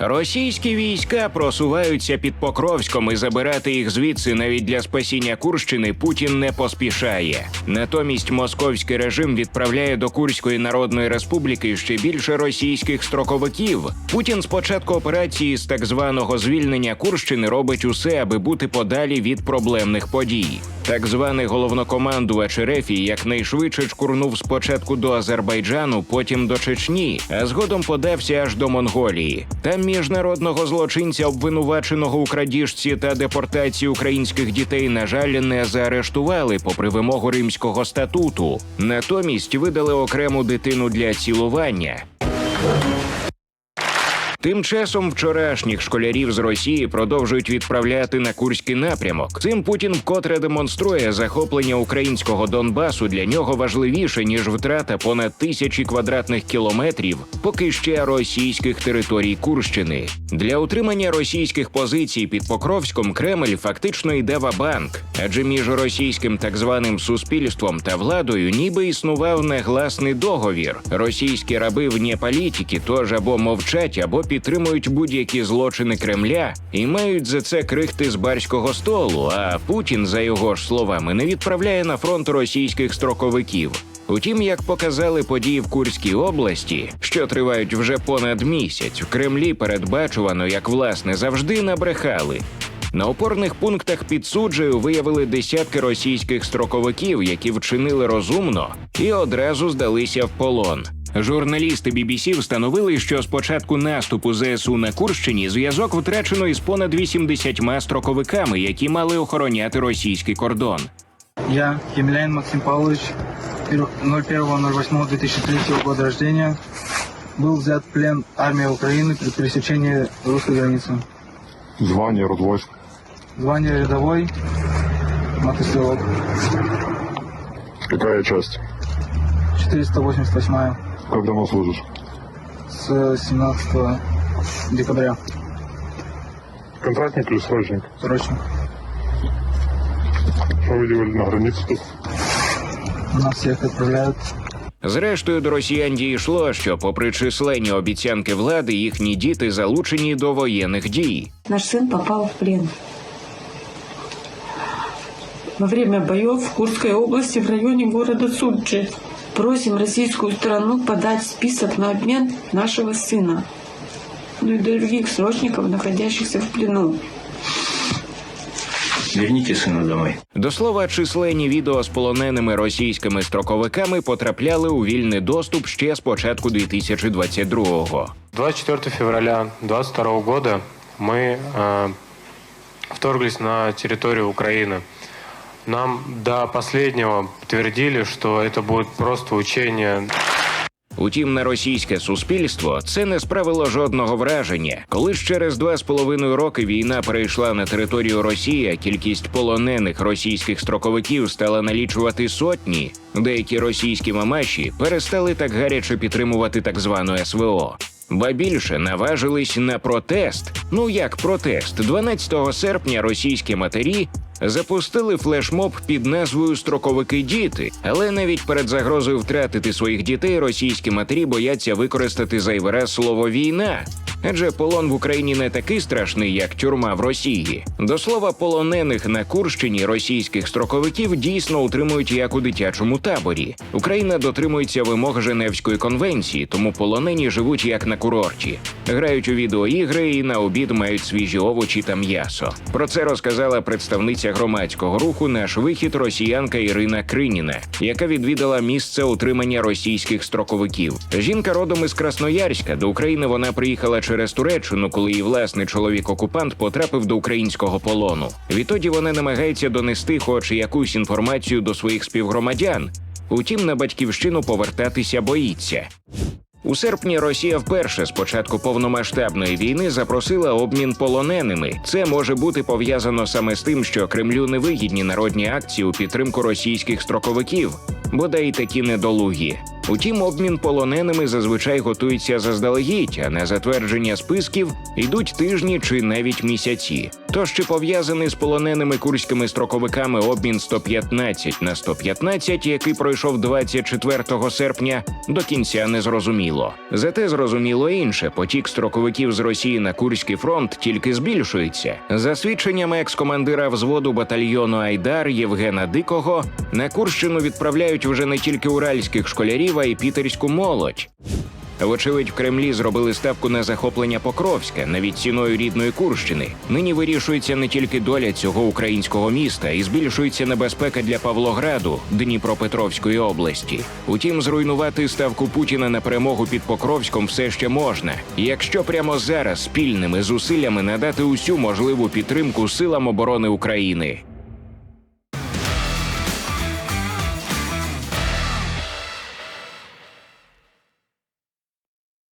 Російські війська просуваються під Покровськом і забирати їх звідси навіть для спасіння Курщини Путін не поспішає. Натомість московський режим відправляє до Курської Народної Республіки ще більше російських строковиків. Путін з початку операції з так званого звільнення Курщини робить усе, аби бути подалі від проблемних подій. Так званий головнокомандувач РФ якнайшвидше чкурнув спочатку до Азербайджану, потім до Чечні, а згодом подався аж до Монголії. Там міжнародного злочинця, обвинуваченого у крадіжці та депортації українських дітей, на жаль, не заарештували попри вимогу римського статуту. Натомість видали окрему дитину для цілування. Тим часом вчорашніх школярів з Росії продовжують відправляти на курський напрямок. Цим Путін вкотре демонструє захоплення українського Донбасу для нього важливіше ніж втрата понад тисячі квадратних кілометрів, поки ще російських територій Курщини. Для утримання російських позицій під Покровськом Кремль фактично йде в банк, адже між російським так званим суспільством та владою ніби існував негласний договір. Російські раби вне політики тож або мовчать, або підтримують будь-які злочини Кремля і мають за це крихти з барського столу. А Путін, за його ж словами, не відправляє на фронт російських строковиків. Утім, як показали події в Курській області, що тривають вже понад місяць, в Кремлі передбачувано, як власне завжди набрехали. На опорних пунктах під суджею виявили десятки російських строковиків, які вчинили розумно і одразу здалися в полон. Журналісти BBC встановили, що з початку наступу ЗСУ на Курщині зв'язок втрачено із понад 80 строковиками, які мали охороняти російський кордон. Я, Емельян Максим Павлович, 01.08.2003 года рождения, был взят в плен армии Украины при пересечении русской границы. Звание, род войск. Звание рядовой, мотострелок, Какая часть? 488 Как давно служишь? с 17 декабря. Контрактник или срочник? Срочно. Что вы делали на границе тут? Нас всех отправляют. Зрештою, до росіян дійшло, що, попри численні обіцянки влади, їхні діти залучені до воєнних дій. Наш сын попал в плен. Во время боев в Курской области в районе города Суджи Просим российскую сторону подать список на обмен нашего сына. Ну и других срочников, находящихся в плену. Верните сына домой. До слова, численні відео з полоненими російськими строковиками потрапляли у вільний доступ ще з початку 2022-го. 24 февраля 2022 года мы э, вторглись на территорию Украины. Нам до последнего подтвердили, что это будет просто учение Утім, на російське суспільство це не справило жодного враження. Коли ж через два з половиною роки війна перейшла на територію Росії, а кількість полонених російських строковиків стала налічувати сотні, деякі російські мамаші перестали так гаряче підтримувати так звану СВО. Ба більше наважились на протест. Ну як протест? 12 серпня російські матері запустили флешмоб під назвою Строковики діти, але навіть перед загрозою втратити своїх дітей російські матері бояться використати зайве раз слово війна. Адже полон в Україні не такий страшний, як тюрма в Росії. До слова, полонених на Курщині російських строковиків дійсно утримують як у дитячому таборі. Україна дотримується вимог Женевської конвенції, тому полонені живуть як на курорті, грають у відеоігри і на обід мають свіжі овочі та м'ясо. Про це розказала представниця громадського руху наш вихід росіянка Ірина Криніна, яка відвідала місце утримання російських строковиків. Жінка родом із Красноярська. До України вона приїхала через Туреччину, коли її власний чоловік-окупант потрапив до українського полону. Відтоді вона намагається донести хоч якусь інформацію до своїх співгромадян. Утім, на батьківщину повертатися боїться. У серпні Росія вперше з початку повномасштабної війни запросила обмін полоненими. Це може бути пов'язано саме з тим, що Кремлю невигідні народні акції у підтримку російських строковиків, бодай такі недолугі. Утім, обмін полоненими зазвичай готується заздалегідь, а на затвердження списків йдуть тижні чи навіть місяці. Тож чи пов'язаний з полоненими курськими строковиками обмін 115 на 115, який пройшов 24 серпня, до кінця не зрозуміло. Зате зрозуміло інше: потік строковиків з Росії на Курський фронт тільки збільшується. За свідченнями екс-командира взводу батальйону Айдар Євгена Дикого, на Курщину відправляють вже не тільки уральських школярів, а й пітерську молодь. Вочевидь, в Кремлі зробили ставку на захоплення Покровська, навіть ціною рідної Курщини. Нині вирішується не тільки доля цього українського міста, і збільшується небезпека для Павлограду, Дніпропетровської області. Утім, зруйнувати ставку Путіна на перемогу під Покровськом все ще можна, якщо прямо зараз спільними зусиллями надати усю можливу підтримку силам оборони України.